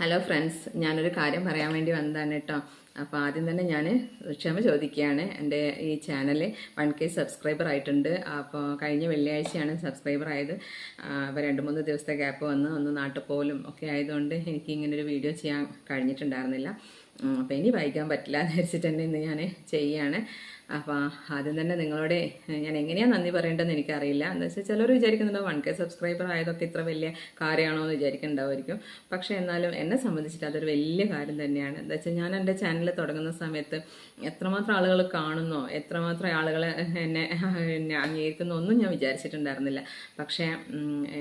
Hello friends ഞാനൊരു കാര്യം പറയാൻ വേണ്ടി വന്നതാണ് കേട്ടോ. അപ്പോൾ ആദ്യം തന്നെ ഞാൻ ക്ഷമ ചോദിക്കുകയാണ്. എന്റെ ഈ ചാനൽ വൺ കെ സബ്സ്ക്രൈബർ ആയിട്ടുണ്ട്. അപ്പോൾ കഴിഞ്ഞ വെള്ളിയാഴ്ചയാണ് സബ്സ്ക്രൈബർ ആയത്. അപ്പോൾ രണ്ട് മൂന്ന് ദിവസത്തെ ഗ്യാപ്പ് വന്ന് ഒന്ന് നാട്ടുപോലും ഒക്കെ ആയതുകൊണ്ട് എനിക്ക് ഇങ്ങനൊരു വീഡിയോ ചെയ്യാൻ കഴിഞ്ഞിട്ടുണ്ടായിരുന്നില്ല. അപ്പോൾ ഇനി വായിക്കാൻ പറ്റില്ല എന്ന് വെച്ചിട്ട് തന്നെ ഇന്ന് ഞാൻ ചെയ്യുകയാണ് അപ്പോൾ ആദ്യം തന്നെ നിങ്ങളോട് ഞാൻ എങ്ങനെയാ നന്ദി പറയേണ്ടതെന്ന് എനിക്കറിയില്ല. എന്താ വെച്ചാൽ ചിലർ വിചാരിക്കുന്നുണ്ടോ വൺ കെ സബ്സ്ക്രൈബർ ആയതൊക്കെ ഇത്ര വലിയ കാര്യമാണോ എന്ന് വിചാരിക്കുന്നുണ്ടാവുമായിരിക്കും. പക്ഷെ എന്നാലും എന്നെ സംബന്ധിച്ചിട്ട് അതൊരു വലിയ കാര്യം തന്നെയാണ്. എന്താ വെച്ചാൽ ഞാൻ എന്റെ ചാനൽ തുടങ്ങുന്ന സമയത്ത് എത്രമാത്രം ആളുകൾ കാണുന്നോ എത്രമാത്രം ആളുകൾ എന്നെ എന്നെ അംഗീകരിക്കുന്നോ ഒന്നും ഞാൻ വിചാരിച്ചിട്ടുണ്ടായിരുന്നില്ല. പക്ഷേ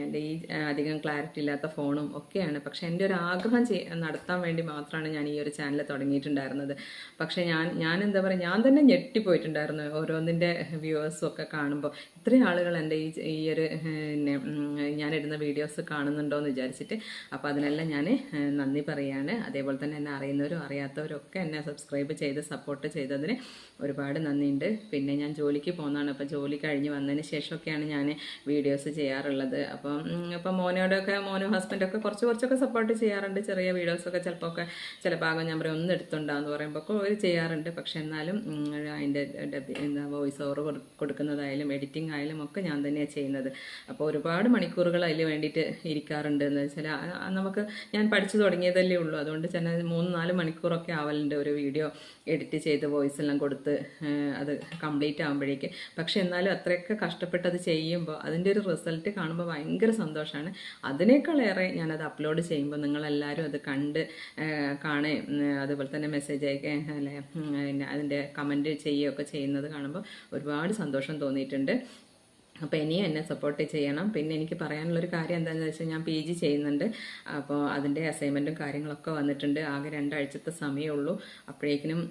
എന്റെ ഈ അധികം ക്ലാരിറ്റി ഇല്ലാത്ത ഫോണും ഒക്കെയാണ്. പക്ഷെ എന്റെ ഒരു ആഗ്രഹം നടത്താൻ വേണ്ടി മാത്രമാണ് ഞാൻ ഈ ഒരു ചാനൽ തുടങ്ങിയിട്ടുണ്ടായിരുന്നത്. പക്ഷേ ഞാൻ ഞാൻ എന്താ പറയുക ഞാൻ തന്നെ ഞെട്ടിപ്പോയിട്ടുണ്ടായിരുന്നു ഓരോന്നിന്റെ വ്യൂവേഴ്സും ഒക്കെ കാണുമ്പോൾ ഇത്രയും ആളുകൾ എന്റെ ഈ ഈ ഒരു പിന്നെ ഞാനിടുന്ന വീഡിയോസ് കാണുന്നുണ്ടോ എന്ന് വിചാരിച്ചിട്ട് അപ്പോൾ അതിനെല്ലാം ഞാൻ നന്ദി പറയുകയാണ് അതേപോലെ തന്നെ എന്നെ അറിയുന്നവരും അറിയാത്തവരും ഒക്കെ എന്നെ സബ്സ്ക്രൈബ് ചെയ്ത് സപ്പോർട്ട് ചെയ്തതിന് ഒരുപാട് നന്ദിയുണ്ട്. പിന്നെ ഞാൻ ജോലിക്ക് പോകുന്നതാണ്. അപ്പോൾ ജോലി കഴിഞ്ഞ് വന്നതിന് ശേഷമൊക്കെയാണ് ഞാൻ വീഡിയോസ് ചെയ്യാറുള്ളത്. അപ്പം ഇപ്പം മോനോടൊക്കെ മോനും ഹസ്ബൻഡൊക്കെ കുറച്ച് കുറച്ചൊക്കെ സപ്പോർട്ട് ചെയ്യാറുണ്ട്. ചെറിയ വീഡിയോസൊക്കെ ചിലപ്പോൾ ഒക്കെ ചില ഭാഗം ഞാൻ പറയും ഒന്ന് എടുത്തുണ്ടാന്ന് പറയുമ്പോൾ അവർ ചെയ്യാറുണ്ട്. പക്ഷെ എന്നാലും അതിന്റെ എന്താ വോയിസ് ഓവർ കൊടുക്കുന്നതായാലും എഡിറ്റിംഗ് ആയാലും ഒക്കെ ഞാൻ തന്നെയാണ് ചെയ്യുന്നത്. അപ്പോൾ ഒരുപാട് മണിക്കൂറുകൾ അതിൽ വേണ്ടിയിട്ട് ഇരിക്കാറുണ്ട്. എന്ന് വെച്ചാൽ നമുക്ക് ഞാൻ പഠിച്ചു തുടങ്ങിയതല്ലേ ഉള്ളൂ. അതുകൊണ്ട് തന്നെ മൂന്ന് നാല് മണിക്കൂറൊക്കെ ആവലുണ്ട് ഒരു വീഡിയോ എഡിറ്റ് ചെയ്ത് വോയിസ് എല്ലാം കൊടുത്ത് അത് കംപ്ലീറ്റ് ആകുമ്പോഴേക്ക് പക്ഷെ എന്നാലും അത്രയൊക്കെ കഷ്ടപ്പെട്ട് അത് ചെയ്യുമ്പോൾ അതിന്റെ ഒരു റിസൾട്ട് കാണുമ്പോൾ ഭയങ്കര സന്തോഷമാണ് അതിനേക്കാളേറെ ഞാനത് അപ്ലോഡ് ചെയ്യുമ്പോൾ നിങ്ങളെല്ലാവരും അത് കണ്ട് കാണുകയും അതുപോലെ തന്നെ മെസ്സേജ് അയക്കുകയും അല്ലെ അതിന്റെ കമന്റ് ചെയ്യുകയൊക്കെ ചെയ്യുന്നത് കാണുമ്പോൾ ഒരുപാട് സന്തോഷം തോന്നിയിട്ടുണ്ട്. അപ്പോൾ ഇനിയും എന്നെ സപ്പോർട്ട് ചെയ്യണം. പിന്നെ എനിക്ക് പറയാനുള്ളൊരു കാര്യം എന്താണെന്ന് വെച്ചാൽ ഞാൻ പി ജി ചെയ്യുന്നുണ്ട്. അപ്പോൾ അതിന്റെ അസൈൻമെന്റും കാര്യങ്ങളൊക്കെ വന്നിട്ടുണ്ട്. ആകെ രണ്ടാഴ്ചത്തെ സമയമുള്ളൂ അപ്പോഴേക്കിനും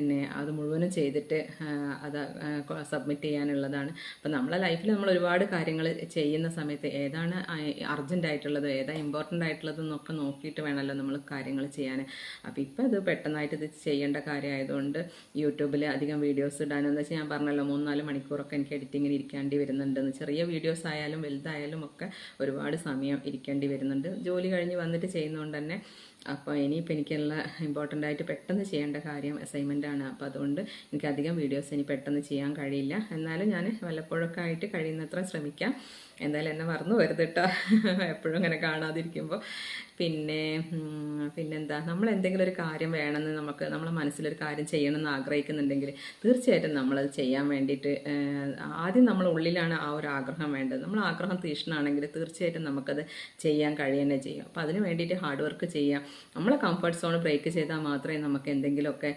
എന്നെ അത് മുഴുവനും ചെയ്തിട്ട് അത് സബ്മിറ്റ് ചെയ്യാനുള്ളതാണ്. അപ്പോൾ നമ്മളെ ലൈഫിൽ നമ്മൾ ഒരുപാട് കാര്യങ്ങൾ ചെയ്യുന്ന സമയത്ത് ഏതാണ് അർജന്റ് ആയിട്ടുള്ളത് ഏതാ ഇമ്പോർട്ടന്റ് ആയിട്ടുള്ളത് എന്നൊക്കെ നോക്കിയിട്ട് വേണമല്ലോ നമ്മൾ കാര്യങ്ങൾ ചെയ്യാൻ അപ്പോൾ ഇപ്പോൾ ഇത് പെട്ടെന്നായിട്ട് ഇത് ചെയ്യേണ്ട കാര്യമായതുകൊണ്ട് യൂട്യൂബിൽ അധികം വീഡിയോസ് ഇടാനെന്ന് വെച്ചാൽ ഞാൻ പറഞ്ഞല്ലോ മൂന്നാൽ മണിക്കൂറൊക്കെ എനിക്ക് എഡിറ്റിങ്ങിന് ഇരിക്കേണ്ടി വരുന്നുണ്ടെന്ന്. ചെറിയ വീഡിയോസ് ആയാലും വലുതായാലും ഒക്കെ ഒരുപാട് സമയം ഇരിക്കേണ്ടി വരുന്നുണ്ട്. ജോലി കഴിഞ്ഞ് വന്നിട്ട് ചെയ്യുന്നതുകൊണ്ട് തന്നെ അപ്പോൾ ഇനിയിപ്പോൾ എനിക്കുള്ള ഇമ്പോർട്ടന്റ് ആയിട്ട് പെട്ടെന്ന് ചെയ്യേണ്ട കാര്യം അസൈൻമെന്റ് ആണ്. അപ്പോൾ അതുകൊണ്ട് എനിക്ക് അധികം വീഡിയോസ് ഇനി പെട്ടെന്ന് ചെയ്യാൻ കഴിയില്ല. എന്നാലും ഞാൻ വല്ലപ്പോഴൊക്കെ ആയിട്ട് കഴിയുന്നത്ര ശ്രമിക്കാം. എന്തായാലും എന്നെ മറന്നു വരുത് കേട്ടോ എപ്പോഴും ഇങ്ങനെ കാണാതിരിക്കുമ്പോൾ പിന്നെ പിന്നെന്താ? നമ്മൾ എന്തെങ്കിലും ഒരു കാര്യം വേണമെന്ന് നമുക്ക് നമ്മളെ മനസ്സിലൊരു കാര്യം ചെയ്യണമെന്ന് ആഗ്രഹിക്കുന്നുണ്ടെങ്കിൽ തീർച്ചയായിട്ടും നമ്മളത് ചെയ്യാൻ വേണ്ടിയിട്ട് ആദ്യം നമ്മൾ ഉള്ളിലാണ് ആ ഒരു ആഗ്രഹം വേണ്ടത്. നമ്മൾ ആഗ്രഹം തീഷ്ണമാണെങ്കിൽ തീർച്ചയായിട്ടും നമുക്കത് ചെയ്യാൻ കഴിയുന്നേ ചെയ്യാം. അപ്പോൾ അതിന് വേണ്ടിയിട്ട് ഹാർഡ് വർക്ക് ചെയ്യാം. നമ്മളെ കംഫർട്ട് സോൺ ബ്രേക്ക് ചെയ്താൽ മാത്രമേ നമുക്ക് എന്തെങ്കിലുമൊക്കെ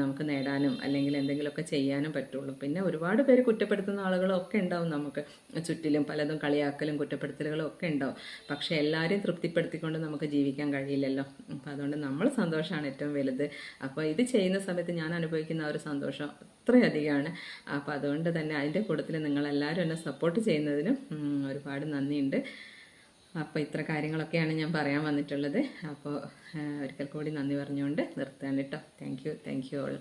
നമുക്ക് നേടാനും അല്ലെങ്കിൽ എന്തെങ്കിലുമൊക്കെ ചെയ്യാനും പറ്റുള്ളൂ. പിന്നെ ഒരുപാട് പേര് കുറ്റപ്പെടുത്തുന്ന ആളുകളൊക്കെ ഉണ്ടാവും നമുക്ക്. ചുറ്റിലും പലതും കളിയാക്കലും കുറ്റപ്പെടുത്തലുകളും ഒക്കെ ഉണ്ടാവും. പക്ഷേ എല്ലാവരെയും തൃപ്തിപ്പെടുത്തിക്കൊണ്ട് നമുക്ക് ജീവിക്കാൻ കഴിയില്ലല്ലോ. അപ്പം അതുകൊണ്ട് നമ്മൾ സന്തോഷമാണ് ഏറ്റവും വലുത്. അപ്പോൾ ഇത് ചെയ്യുന്ന സമയത്ത് ഞാൻ അനുഭവിക്കുന്ന ഒരു സന്തോഷം അത്രയധികമാണ്. അപ്പോൾ അതുകൊണ്ട് തന്നെ അതിന്റെ കൂട്ടത്തിൽ നിങ്ങളെല്ലാവരും എന്നെ സപ്പോർട്ട് ചെയ്യുന്നതിനും ഒരുപാട് നന്ദിയുണ്ട്. അപ്പോൾ ഇത്ര കാര്യങ്ങളൊക്കെയാണ് ഞാൻ പറയാൻ വന്നിട്ടുള്ളത്. അപ്പോൾ ഒരിക്കൽ കൂടി നന്ദി പറഞ്ഞുകൊണ്ട് നിർത്താൻ കേട്ടോ. Thank you thank you all